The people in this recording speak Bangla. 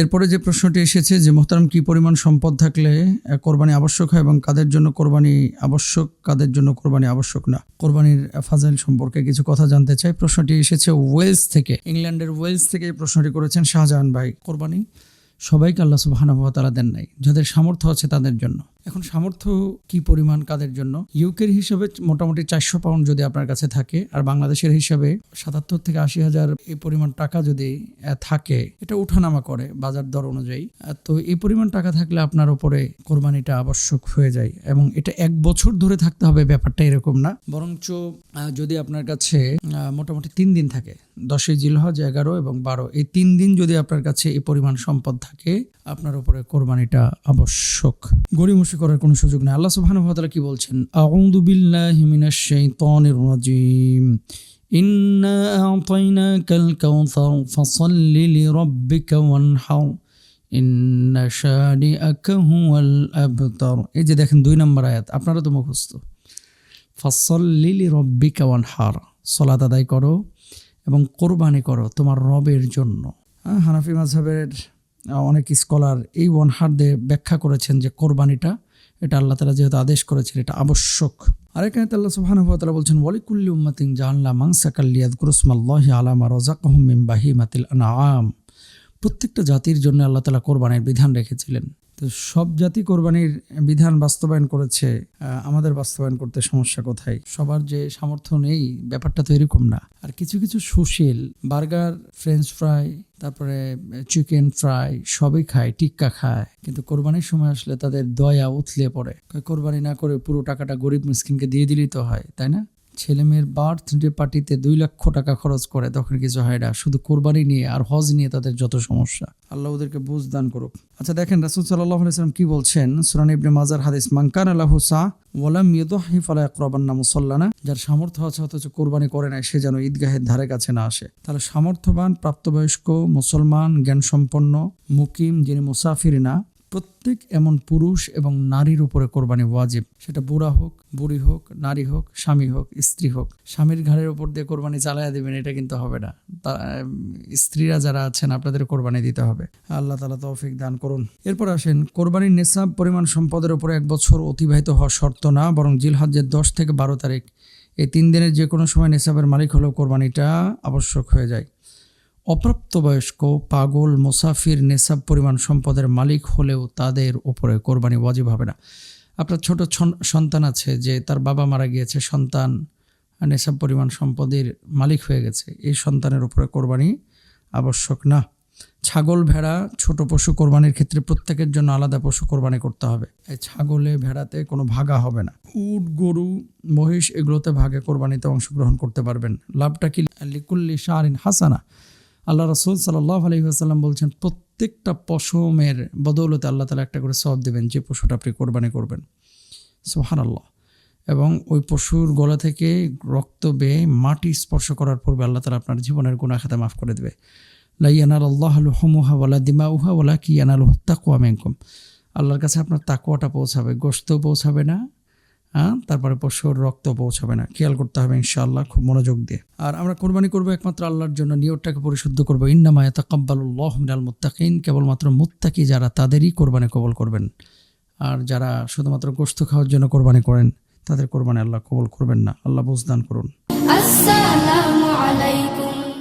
এরপরে যে প্রশ্নটি এসেছে যে, মোহতারাম, কী পরিমাণ সম্পদ থাকলে কোরবানি আবশ্যক হয় এবং কাদের জন্য কোরবানি আবশ্যক, কাদের জন্য কোরবানি আবশ্যক না? কোরবানির ফাজাইল সম্পর্কে কিছু কথা জানতে চাই। প্রশ্নটি এসেছে ওয়েলস থেকে, ইংল্যান্ডের ওয়েলস থেকে এই প্রশ্নটি করেছেন শাহজাহান ভাই। কোরবানি সবাইকে আল্লাহ সুবাহানা তারা দেন নাই, যাদের সামর্থ্য আছে তাদের জন্য। এখন সামর্থ্য কি পরিমাণ কাদের জন্য? ইউকের হিসাবে মোটামুটি চারশো পাউন্ড যদি আপনার কাছে থাকে, আর বাংলাদেশের হিসাবে সাতাত্তর থেকে আশি হাজার এই পরিমাণ টাকা যদি থাকে, এটা উঠানামা করে বাজার দর অনুযায়ী। তো এই পরিমাণ টাকা থাকলে আপনার উপরে কোরবানিটা আবশ্যক হয়ে যায়, এবং এটা এক বছর ধরে থাকতে হবে, ব্যাপারটা এরকম না। বরঞ্চ যদি আপনার কাছে মোটামুটি তিন দিন থাকে, দশই জিলহজ এগারো এবং বারো, এই তিন দিন যদি আপনার কাছে এই পরিমাণ সম্পদ থাকে আপনার উপরে কোরবানিটা আবশ্যক। গড়িমসি করার কোনো সুযোগ নেই। আল্লাহ তাআলা কি বলছেন? আউযু বিল্লাহি মিনাশ শাইতানির রাজিম। ইন্না আ'তাইনাকাল কাউসার ফাসাল্লি লিরাব্বিকা ওয়ানহার ইন্না শানিআকা হুয়াল আবতার। এই যে দেখেন দুই নম্বর আয়াত, আপনারা তো মুখস্থ। ফাসল্লি লিরাব্বিকা ওয়ানহার। সলাত আদায় করো এবং কোরবানি করো তোমার রবের জন্য। হানাফি মাঝহের অনেক স্কলার এই ওয়ান দিয়ে ব্যাখ্যা করেছেন যে কোরবানিটা, এটা আল্লাহ তালা যেহেতু আদেশ করেছেন, এটা আবশ্যক। আল্লাহ সুবহানাহু ওয়া তাআলা বলছেন, ওয়ালিকুল্লি উম্মাতিন জাআলনা মানসাকাল লিয়াযকুরুসমাল্লাহি আলা মা রাযাকাহুম মিন বাহিমাতিল আনআম। প্রত্যেকটা জাতির জন্য আল্লাহ তালা কোরবানির বিধান রেখেছিলেন। তো সব জাতি কোরবানির বিধান বাস্তবায়ন করেছে আমাদের বাস্তবায়ন করতে সমস্যা কোথায়? সবার যে সামর্থ্য নেই, ব্যাপারটা তো এরকম না। আর কিছু কিছু সুশীল, বার্গার, ফ্রেঞ্চ ফ্রাই তারপরে চিকেন ফ্রাই সবই খায়, টিক্কা খায়। কিন্তু কোরবানির সময় আসলে তাদের দয়া উথলে পড়ে। কোরবানি না করে পুরো টাকাটা গরিব মিসকিনকে দিয়ে দিলেই তো হয়, তাই না? ছেলে মেয়ের বার্থডে পার্টিতে দুই লক্ষ টাকা খরচ করে তখন কিছু হয় না শুধু কোরবানি নিয়ে আর হজ নিয়ে তাদের যত সমস্যা। আল্লাহ ওদেরকে বুঝ দান করুক। আচ্ছা দেখেন রাসুল সাল্লাহ আলাইসালাম কি বলছেন? সুরান ইবনে মাজার হাদিস মানকান আল্লাহু সা ওয়ালাম ইয়দহি ফালা ইয়াকরাবান্না মুসাল্লানা। যার সামর্থ্য আছে অথচ কোরবানি করে না সে যেন ঈদগাহের ধারে কাছে না আসে। তাহলে সামর্থ্যবান, প্রাপ্তবয়স্ক, মুসলমান, জ্ঞানসম্পন্ন, মুকিম যিনি মুসাফির না প্রত্যেক এমন পুরুষ এবং নারীর উপরে কোরবানি ওয়াজিব। সেটা বুড়া হোক, বুড়ি হোক, নারী হোক, স্বামী হোক, স্ত্রী হোক। স্বামীর ঘাড়ের উপর দিয়ে কোরবানি চালাইয়া দেবেন, এটা কিন্তু হবে না। স্ত্রীরা যারা আছেন, আপনাদের কোরবানি দিতে হবে। আল্লাহ তালা তৌফিক দান করুন। এরপর আসেন, কোরবানির নেশাব পরিমাণ সম্পদের উপরে এক বছর অতিবাহিত হওয়া শর্ত না, বরং জিলহজ্জের দশ থেকে বারো তারিখ। এই তিন দিনের যে কোনো সময় নেশাবের মালিক হলেও কোরবানিটা আবশ্যক হয়ে যায়। অপ্রাপ্তবয়স্ক, পাগল, মুসাফির নেশাব পরিমাণ সম্পদের মালিক হলেও তাদের উপরে কোরবানি ওয়াজিব হবে না। আপনার ছোট সন্তান আছে যে তার বাবা মারা গিয়েছে, সন্তান নেশাব পরিমাণ সম্পদের মালিক হয়ে গেছে, এই সন্তানের উপরে কোরবানি আবশ্যক না। ছাগল, ভেড়া, ছোট পশু কোরবানির ক্ষেত্রে প্রত্যেকের জন্য আলাদা পশু কোরবানি করতে হবে। এই ছাগলে, ভেড়াতে কোনো ভাগা হবে না। উট, গরু, মহিষ এগুলোতে ভাগে কোরবানিতে অংশগ্রহণ করতে পারবেন। লাভটা কি? লিকুল্লি শাহরিন হাসানা। আল্লাহ রসুল সাল্লাহ আলহিহাসাল্লাম বলছেন, প্রত্যেকটা পশমের বদৌলতে আল্লাহ তালা একটা করে সব দেবেন, যে পশুটা আপনি কোরবানি করবেন। সোহান আল্লাহ এবং ওই পশুর গলা থেকে রক্ত বেয়ে মাটি স্পর্শ করার পূর্বে আল্লাহ তালা আপনার জীবনের গুণা খাতা মাফ করে দেবে। লাইয়ানাল আল্লাহ হুমুহা ওয়ালা দিমা উহা ওয়ালা কি আনাল তাকুয়া মেঙ্কম আল্লাহর কাছে আপনার তাকুয়াটা পৌঁছাবে গোস্ত পৌঁছাবে না হ্যাঁ? তারপরে পশুর রক্ত পৌঁছাবে না। খেয়াল করতে হবে ইনশাআল্লাহ, খুব মনোযোগ দিয়ে। আর আমরা কোরবানি করব একমাত্র আল্লাহর জন্য নিয়োগটাকে পরিশুদ্ধ করব। ইন্নামায় এতাকাব্বালুল্লাহ মিনাল মুত্তাকিন, কেবলমাত্র মুত্তাকি যারা তাদেরই কোরবানি কবল করবেন। আর যারা শুধুমাত্র গোস্ত খাওয়ার জন্য কোরবানি করেন, তাদের কোরবানি আল্লাহ কবল করবেন না। আল্লাহ বুঝদান করুন। আসসালামু আলাইকুম।